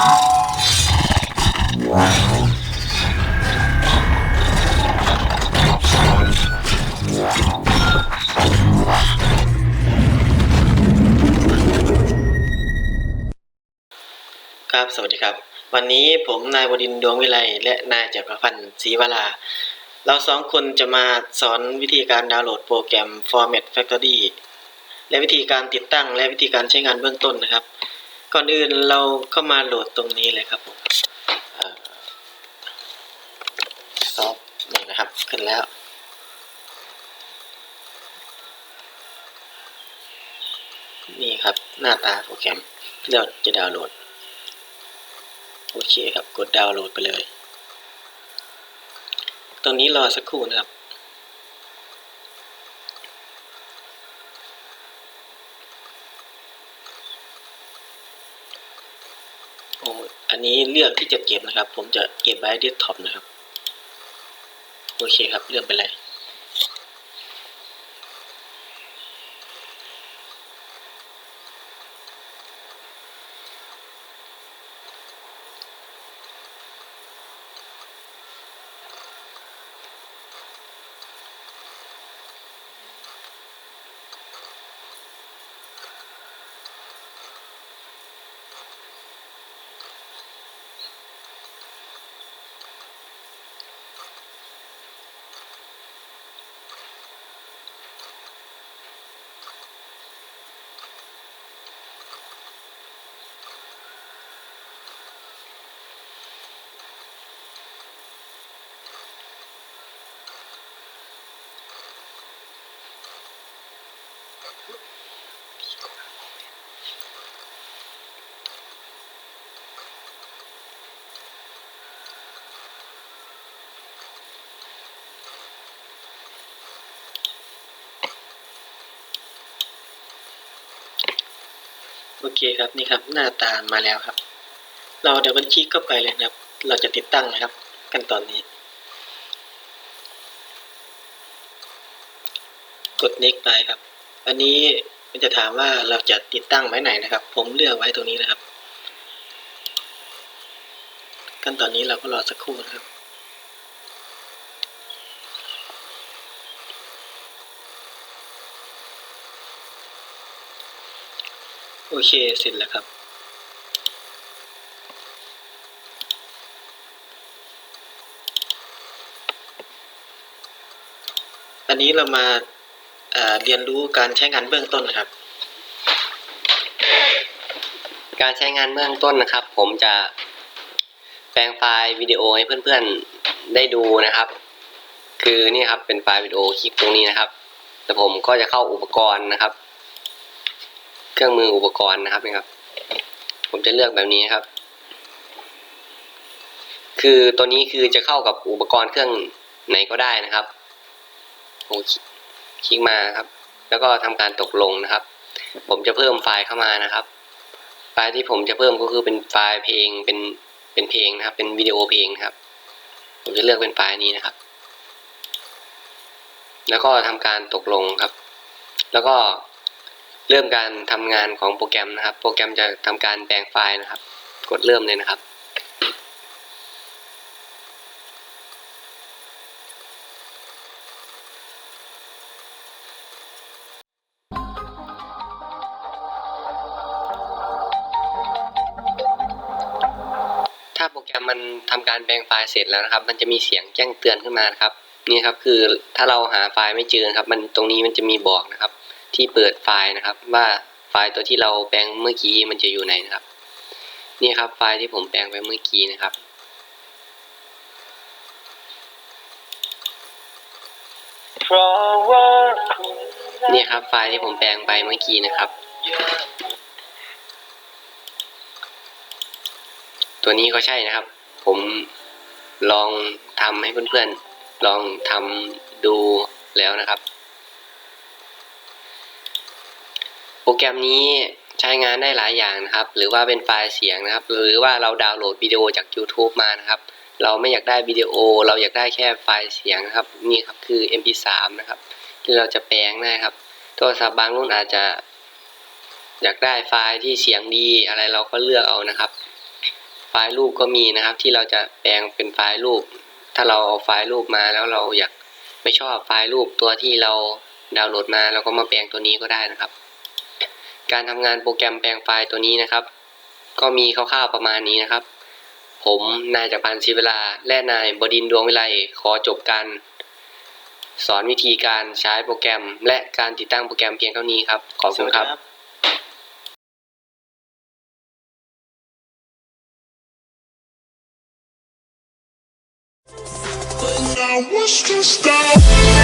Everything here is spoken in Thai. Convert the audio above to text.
ครับสวัสดีครับ วันนี้ผมนายวดินดวงวิไลและนายจักรพันธ์ศรีวราเราสองคนจะมาสอนวิธีการดาวน์โหลดโปรแกรม Format Factory และวิธีการติดตั้งและวิธีการใช้งานเบื้องต้นนะครับ ก่อนอื่นเราเข้ามาโหลดตรงนี้เลยครับผมซอฟนี่นะครับขึ้นแล้วนี่ครับหน้าตาโปรแกรมที่เราจะดาวน์โหลด โอเคครับกดดาวน์โหลดไปเลยตรงนี้รอสักครู่นะครับ โอ้อั นนี้เลือกที่จะเก็บนะครับ ผมจะเก็บไว้เดสก์ท็อปนะครับ โอเคครับ เลือกไปเลย โอเคครับนี่ครับหน้าตามาแล้วครับ เราเดี๋ยวบัญชีเข้าไปเลยนะครับ เราจะติดตั้งนะครับขั้นตอนนี้ กด next ไปครับ อันนี้มันจะถามว่าเราจะติดตั้งไว้ไหนนะครับ ผมเลือกไว้ตรงนี้นะครับ ขั้นตอนนี้เราก็รอสักครู่นะครับ โอเคเสร็จแล้วครับ อันนี้เรามาเอ่อเรียนรู้การใช้งานเบื้องต้นนะครับ การใช้งานเบื้องต้นนะครับ ผมจะแปลงไฟล์วิดีโอให้เพื่อนๆได้ดูนะครับ คือนี่ครับเป็นไฟล์วิดีโอคลิปตรงนี้นะครับแต่ผมก็จะเข้าอุปกรณ์นะครับ เครื่องมืออุปกรณ์นะครับนี่ครับ ผมจะเลือกแบบนี้ครับ คือตัวนี้คือจะเข้ากับอุปกรณ์เครื่องไหนก็ได้นะครับผมคลิกมาครับ แล้วก็ทำการตกลงนะครับ ผมจะเพิ่มไฟล์เข้ามานะครับ ไฟล์ที่ผมจะเพิ่มก็คือเป็นไฟล์เพลงเป็นเป็นเพลงนะครับ เป็นวิดีโอเพลงนะครับ ผมจะเลือกเป็นไฟล์นี้นะครับ แล้วก็ทำการตกลงครับ แล้วก็ เริ่มการทำงานของโปรแกรมนะครับ โปรแกรมจะทำการแปลงไฟล์นะครับ กดเริ่มเลยนะครับ ถ้าโปรแกรมมันทำการแปลงไฟล์เสร็จแล้วนะครับ มันจะมีเสียงแจ้งเตือนขึ้นมานะครับ นี่ครับคือถ้าเราหาไฟล์ไม่เจอครับ มันตรงนี้มันจะมีบอกนะครับ ที่เปิดไฟล์นะครับ ว่าไฟล์ตัวที่เราแปลงเมื่อกี้มันจะอยู่ไหนนะครับ นี่ครับไฟล์ที่ผมแปลงไปเมื่อกี้นะครับ นี่ครับไฟล์ที่ผมแปลงไปเมื่อกี้นะครับ ตัวนี้ก็ใช่นะครับ ผมลองทำให้เพื่อนๆลองทำดูแล้วนะครับ โป รแกรมนี้ใช้งานได้หลายอย่างนะครับ หรือว่าเป็นไฟล์เสียงนะครับ หรือว่าเราดาวน์โหลดวิดีโอจาก YouTube มานะครับ เราไม่อยากได้วิดีโอ เราอยากได้แค่ไฟล์เสียงนะครับ นี่ครับคือ MP3 นะครับ ที่เราจะแปลงได้ครับ โทรศัพท์บางรุ่นอาจจะ อยากได้ไฟล์ที่เสียงดีอะไรเราก็เลือกเอานะครับ ไฟล์รูปก็มีนะครับ ที่เราจะแปลงเป็นไฟล์รูป ถ้าเราเอาไฟล์รูปมาแล้วเราอยากไม่ชอบไฟล์รูปตัวที่เราดาวน์โหลดมาเราก็มาแปลงตัวนี้ก็ได้นะครับ การทำงานโปรแกรมแปลงไฟล์ตัวนี้นะครับ ก็มีคร่าวๆประมาณนี้นะครับ ผมนายจักรพันธ์ศิเวลา และนายบดินทร์ดวงวิไลขอจบการสอนวิธีการใช้โปรแกรม และการติดตั้งโปรแกรมเพียงเท่านี้ครับ ขอบคุณครับ I was just out.